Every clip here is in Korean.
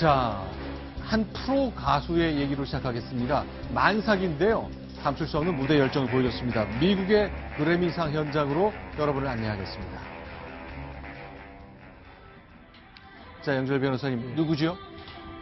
자, 한 프로 가수의 얘기로 시작하겠습니다. 만삭인데요. 감출 수 없는 무대 열정을 보여줬습니다. 미국의 그래미상 현장으로 여러분을 안내하겠습니다. 자, 영절 변호사님, 누구죠?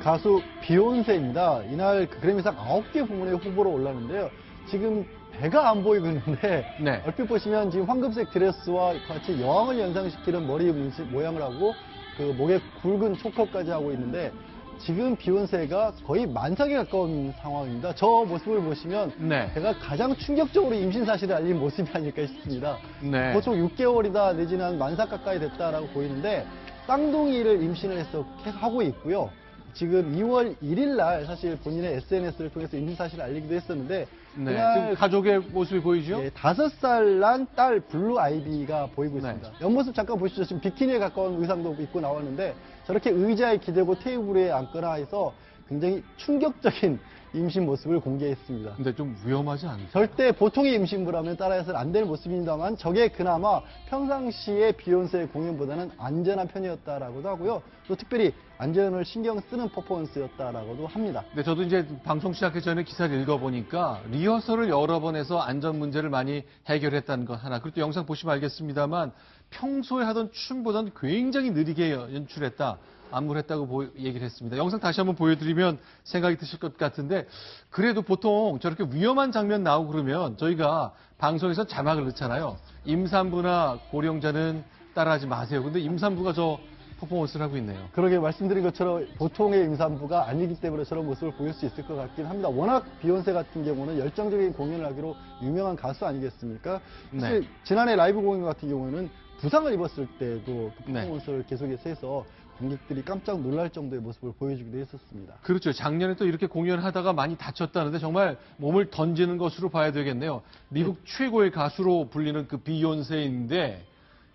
가수 비욘세입니다. 이날 그 그래미상 9개 부문에 후보로 올랐는데요. 지금 배가 안 보이고 있는데 네. 얼핏 보시면 지금 황금색 드레스와 같이 여왕을 연상시키는 머리 모양을 하고 그 목에 굵은 초커까지 하고 있는데 지금 비욘세가 거의 만삭에 가까운 상황입니다. 저 모습을 보시면 네. 제가 가장 충격적으로 임신 사실을 알린 모습이 아닐까 싶습니다. 네. 보통 6개월이다 내지는 한 만삭 가까이 됐다라고 보이는데 쌍둥이를 임신을 해서 계속 하고 있고요. 지금 2월 1일 날 사실 본인의 SNS를 통해서 임신 사실을 알리기도 했었는데 네. 그날 지금 가족의 모습이 보이죠? 예, 다섯 살 난 딸 블루 아이비가 보이고 네. 있습니다. 옆모습 잠깐 보시죠. 지금 비키니에 가까운 의상도 입고 나왔는데 저렇게 의자에 기대고 테이블에 앉거나 해서 굉장히 충격적인 임신 모습을 공개했습니다. 근데 좀 위험하지 않나요? 절대 보통의 임신부라면 따라해서는 안 되는 모습입니다만 저게 그나마 평상시에 비욘세의 공연보다는 안전한 편이었다라고도 하고요. 또 특별히 안전을 신경 쓰는 퍼포먼스였다라고도 합니다. 네, 저도 이제 방송 시작하기 전에 기사를 읽어보니까 리허설을 여러 번 해서 안전 문제를 많이 해결했다는 것 하나. 그리고 또 영상 보시면 알겠습니다만 평소에 하던 춤보다는 굉장히 느리게 연출했다. 안무했다고 를 얘기를 했습니다. 영상 다시 한번 보여드리면 생각이 드실 것 같은데 그래도 보통 저렇게 위험한 장면 나오고 그러면 저희가 방송에서 자막을 넣잖아요. 임산부나 고령자는 따라하지 마세요. 근데 임산부가 저 퍼포먼스를 하고 있네요. 그러게 말씀드린 것처럼 보통의 임산부가 아니기 때문에 저런 모습을 보일 수 있을 것 같긴 합니다. 워낙 비욘세 같은 경우는 열정적인 공연을 하기로 유명한 가수 아니겠습니까? 사실 네. 지난해 라이브 공연 같은 경우에는 부상을 입었을 때도 그 네. 퍼포먼스를 계속해서 해서 관객들이 깜짝 놀랄 정도의 모습을 보여주기도 했었습니다. 그렇죠. 작년에 또 이렇게 공연을 하다가 많이 다쳤다는데 정말 몸을 던지는 것으로 봐야 되겠네요. 미국 최고의 가수로 불리는 그 비욘세인데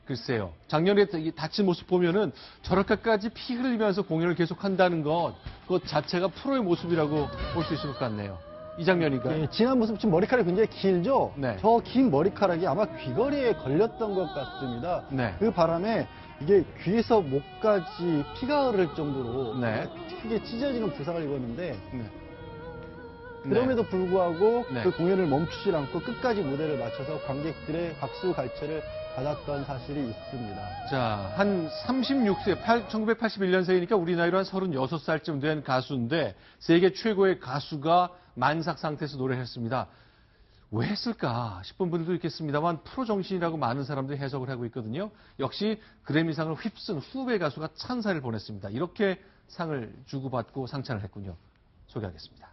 글쎄요. 작년에 이 다친 모습 보면은 저렇게까지 피 흘리면서 공연을 계속 한다는 것, 그것 자체가 프로의 모습이라고 볼 수 있을 것 같네요. 이 장면이니까. 예, 지난 모습 지금 머리카락이 굉장히 길죠? 네. 저 긴 머리카락이 아마 귀걸이에 걸렸던 것 같습니다. 네. 그 바람에 이게 귀에서 목까지 피가 흐를 정도로 네. 크게 찢어지는 부상을 입었는데 네. 그럼에도 불구하고 네. 그 공연을 멈추지 않고 끝까지 무대를 마쳐서 관객들의 박수 갈채를 받았던 사실이 있습니다. 자, 한 36세, 1981년생이니까 우리 나이로 한 36살쯤 된 가수인데 세계 최고의 가수가 만삭 상태에서 노래를 했습니다. 왜 했을까 싶은 분들도 있겠습니다만 프로 정신이라고 많은 사람들이 해석을 하고 있거든요. 역시 그래미상을 휩쓴 후배 가수가 찬사를 보냈습니다. 이렇게 상을 주고받고 상찬을 했군요. 소개하겠습니다.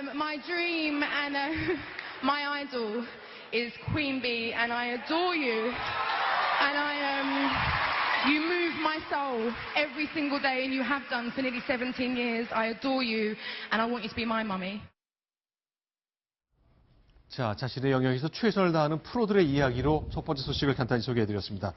Um, my dream and uh, my idol is Queen Bee, and I adore you. And I, um, you move my soul every single day, and you have done for nearly 17 years. I adore you, and I want you to be my mummy. 자, 자신의 영역에서 최선을 다하는 프로들의 이야기로 첫 번째 소식을 간단히 소개해드렸습니다.